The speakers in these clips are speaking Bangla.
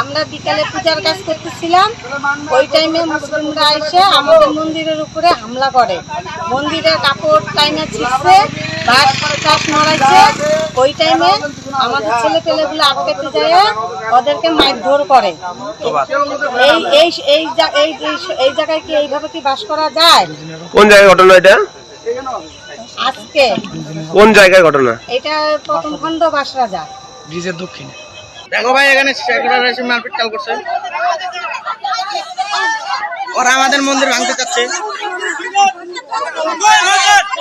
আমরা বিকালে পূজার কাজ করতেছিলাম। ওই টাইমে মুসলিমরা এসে আমাদের মন্দিরের উপরে হামলা করে। মন্দিরের কাপড় টাইমে ছিঁড়ছে বাস টাস নড়াইছে। ওই টাইমে আমাদের ছেলে পেলেগুলো আটকাতে যায় ওদেরকে মারধর করে। এই এই এই এই এই- এই জায়গায় কি এইভাবে কি বাস করা যায়? কোন জায়গায় ঘটনা এটা? আজকে। কোন জায়গায় ঘটনা? এটা প্রথম খণ্ড বাস রাজা ব্রিজের দক্ষিণে। দেখো ভাই, এখানে সেকুলার এসে মারপিট চাল করছে। ওরা আমাদের মন্দির ভাঙতে চাচ্ছে।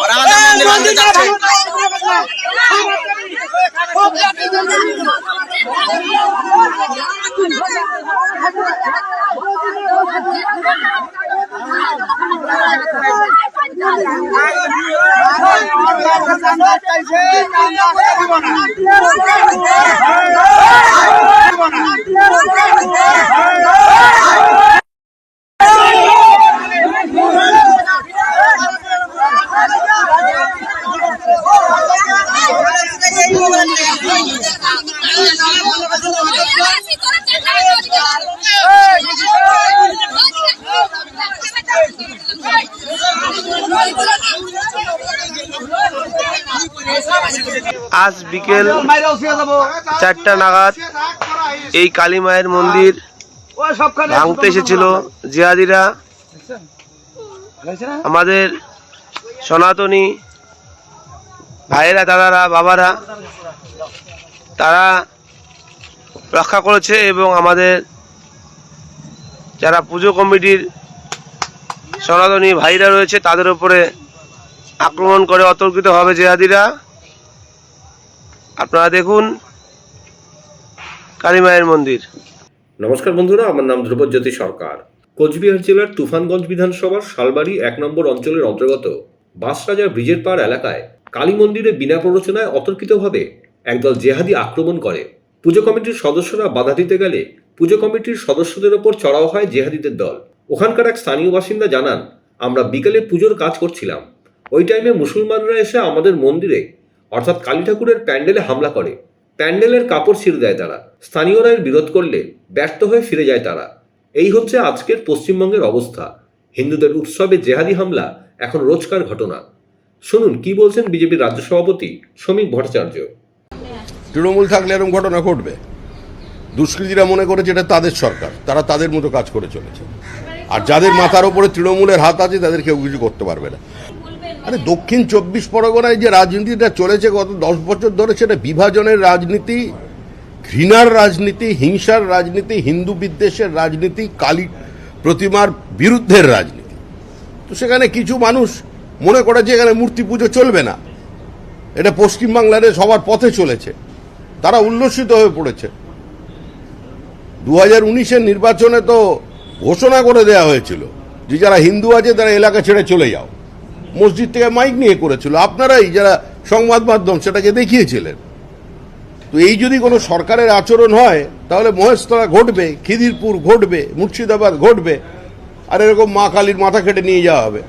ওরা আমাদের মন্দির ভাঙতে চাচ্ছে। আজ বিকেল চারটা নাগাদ এই কালী মায়ের মন্দির ভাঙতে এসেছিল জিহাদিরা। আমাদের সনাতনী ভাইয়েরা, দাদারা, বাবারা তারা রক্ষা করেছে এবং আমাদের যারা পুজো কমিটির সনাতনী ভাইরা রয়েছে, তাদের উপরে আক্রমণ করে অতর্কিতভাবে জেহাদিরা। আপনারা দেখুন কালীমায়ের মন্দির। নমস্কার বন্ধুরা, আমার নাম ধ্রুবজ্যোতি সরকার। কোচবিহার জেলার তুফানগঞ্জ বিধানসভার শালবাড়ি এক নম্বর অঞ্চলের অন্তর্গত বাসরাজার ব্রিজের পাড় এলাকায় কালী মন্দিরে বিনা প্ররোচনায় অতর্কিতভাবে একদল জেহাদি আক্রমণ করে। পুজো কমিটির সদস্যরা বাধা দিতে গেলে পুজো কমিটির সদস্যদের ওপর চড়াও হয় জেহাদিদের দল। ওখানকার এক স্থানীয় বাসিন্দা জানান, আমরা বিকেলে পুজোর কাজ করছিলাম। ওই টাইমে মুসলমানরা এসে আমাদের মন্দিরে, অর্থাৎ কালী ঠাকুরের প্যান্ডেলে হামলা করে। প্যান্ডেলের কাপড় ছিঁড়ে দেয় তারা। স্থানীয়রা এর বিরোধ করলে ব্যর্থ হয়ে ফিরে যায় তারা। এই হচ্ছে আজকের পশ্চিমবঙ্গের অবস্থা। হিন্দুদের উৎসবে জেহাদি হামলা এখন রোজকার ঘটনা। শুনুন, কি বলছেন বিজেপির রাজ্য সভাপতি শ্রমিক ভট্টাচার্য। তৃণমূল থাকলে এরকম ঘটনা ঘটবে। দুষ্কৃতীরা মনে করেছে এটা তাদের সরকার, তারা তাদের মতো কাজ করে চলেছে। আর যাদের মাথার ওপরে তৃণমূলের হাত আছে, তাদের কেউ কিছু করতে পারবে না। আরে দক্ষিণ চব্বিশ পরগনায় যে রাজনীতিটা চলেছে গত দশ বছর ধরে, সেটা বিভাজনের রাজনীতি, ঘৃণার রাজনীতি, হিংসার রাজনীতি, হিন্দু বিদ্বেষের রাজনীতি, কালী প্রতিমার বিরুদ্ধের রাজনীতি। তো সেখানে কিছু মানুষ মনে করে যে এখানে মূর্তি পুজো চলবে না। এটা পশ্চিমবাংলার সবার পথে চলেছে। তারা উল্লসিত হয়ে পড়েছে। দু হাজার উনিশের নির্বাচনে তো ঘোষণা করে দেওয়া হয়েছিল যে যারা হিন্দু আছে তারা এলাকা ছেড়ে চলে যাও। মসজিদ থেকে মাইক নিয়ে করেছিল। আপনারাই যারা সংবাদ মাধ্যম সেটাকে দেখিয়েছিলেন। তো এই যদি কোনো সরকারের আচরণ হয়, তাহলে মহেশতলা ঘটবে, খিদিরপুর ঘটবে, মুর্শিদাবাদ ঘটবে, আর এরকম মা কালীর মাথা কেটে নিয়ে যাওয়া হবে।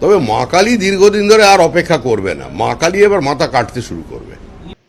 তবে মা কালী দীর্ঘদিন ধরে আর অপেক্ষা করবে না। মা কালী এবার মাথা কাটতে শুরু করবে।